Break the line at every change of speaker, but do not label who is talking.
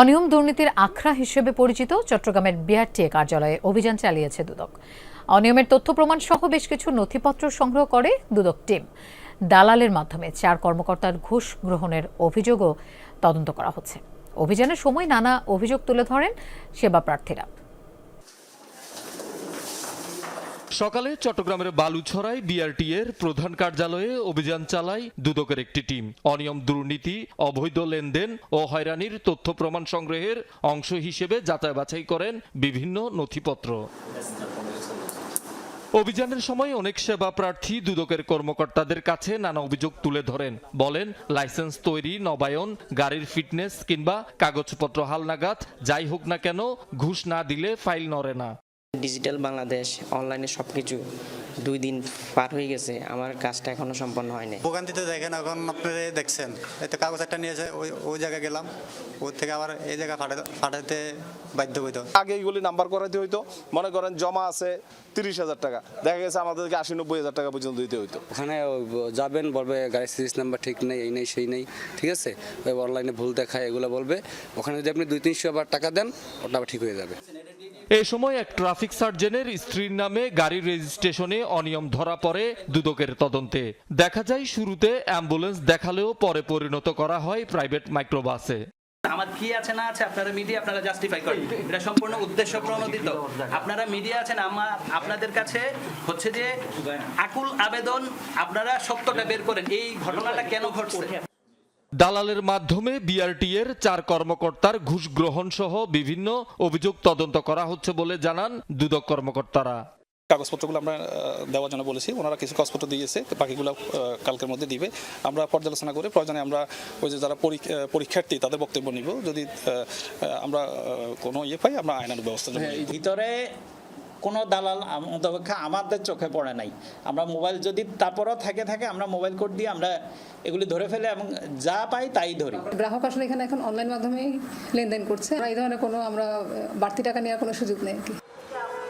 অনিয়ম দুর্নীতির আখড়া হিসেবে পরিচিত চট্টগ্রামের বিআরটিএ কার্যালয়ে অভিযান চালিয়েছে দুদক। অনিয়মের তথ্য প্রমাণ সহ বেশ কিছু নথিপত্র সংগ্রহ করে দুদক টিম। দালালের মাধ্যমে চার কর্মকর্তার ঘুষ গ্রহণের অভিযোগও তদন্ত করা হচ্ছে। অভিযানের সময় নানা অভিযোগ তুলে ধরেন সেবা প্রার্থীরা।
সকালে চট্টগ্রামের বালুছড়ায় বিআরটি এর প্রধান কার্যালয়ে অভিযান চালায় দুদকের একটি টিম। অনিয়ম দুর্নীতি, অবৈধ লেনদেন ও হয়রানির তথ্য প্রমাণ সংগ্রহের অংশ হিসেবে যাচাই বাছাই করেন বিভিন্ন নথিপত্র। অভিযানের সময় অনেক সেবা প্রার্থী দুদকের কর্মকর্তাদের কাছে নানা অভিযোগ তুলে ধরেন। বলেন, লাইসেন্স তৈরি, নবায়ন, গাড়ির ফিটনেস কিংবা কাগজপত্র হালনাগাদ, যাই হোক না কেন, ঘুষ না দিলে ফাইল নড়ে না।
ডিজিটাল বাংলাদেশ অনলাইনে সব কিছু দুই দিন পার হয়ে গেছে আমার কাজটা এখনও সম্পন্ন হয়নি।
ভোগান্তিতে দেখেন এখন আপনারা দেখছেন। এতে কাগজ একটা নিয়েছে ওই ওই জায়গায় গেলাম ওর থেকে আবার এই জায়গায় পাঠাতে পাঠাতে বাধ্য হইতো।
আগে এইগুলি নাম্বার করাইতে হইতো মনে করেন জমা আছে তিরিশ হাজার টাকা দেখা গেছে আমাদেরকে আশি নব্বই হাজার টাকা পর্যন্ত দিতে হইতো।
ওখানে যাবেন বলবে গাড়ির সিরিজ নাম্বার ঠিক নেই এই নেই সেই নেই ঠিক আছে? ওই অনলাইনে ভুল দেখায় এগুলো বলবে। ওখানে যদি আপনি দুই তিনশো আবার টাকা দেন ওটা আবার ঠিক হয়ে যাবে।
এ সময় এক ট্রাফিক সার্জনের স্ত্রীর নামে গাড়ির রেজিস্ট্রেশনে অনিয়ম ধরা পড়ে দুদকের তদন্তে। দেখা যায় শুরুতে অ্যাম্বুলেন্স দেখালেও পরে পরিণত করা হয় প্রাইভেট মাইক্রোবাসে।
আমার কি আছে না আছে আপনারা মিডিয়া, আপনারা জাস্টিফাই করেন। এটা সম্পূর্ণ উদ্দেশ্য প্রণোদিত। আপনারা মিডিয়া আছেন আমার আপনাদের কাছে হচ্ছে যে আকুল আবেদন, আপনারা সত্যটা বের করেন। এই ঘটনাটা কেন ঘটছে?
দালালের মাধ্যমে বিআরটি এর চার কর্মকর্তার ঘুষ গ্রহণ সহ বিভিন্ন অভিযোগ তদন্ত করা হচ্ছে বলে জানান দুদক কর্মকর্তারা।
কাগজপত্রগুলো আমরা দেওয়ার জন্য বলেছি। ওনারা কিছু কাগজপত্র দিয়েছে বাকিগুলো কালকের মধ্যে দিবে। আমরা পর্যালোচনা করে প্রয়োজনে আমরা ওই যে যারা পরীক- পরীক্ষার্থী তাদের বক্তব্য নিব। যদি আমরা কোনো ইয়ে পাই আমরা আইনানুগ ব্যবস্থা নেব।
ভিতরে কোনো দালাল অন্তপেক্ষা আমাদের চোখে পড়ে নাই। আমরা মোবাইল যদি তারপরও থাকে থাকে আমরা মোবাইল কোড দিয়ে আমরা এগুলি ধরে ফেলে এবং যা পাই তাই ধরি।
গ্রাহক আসলে এখানে এখন অনলাইন মাধ্যমেই লেনদেন করছে। এই ধরনের কোনো, আমরা বাড়তি টাকা নেওয়ার কোনো সুযোগ নেই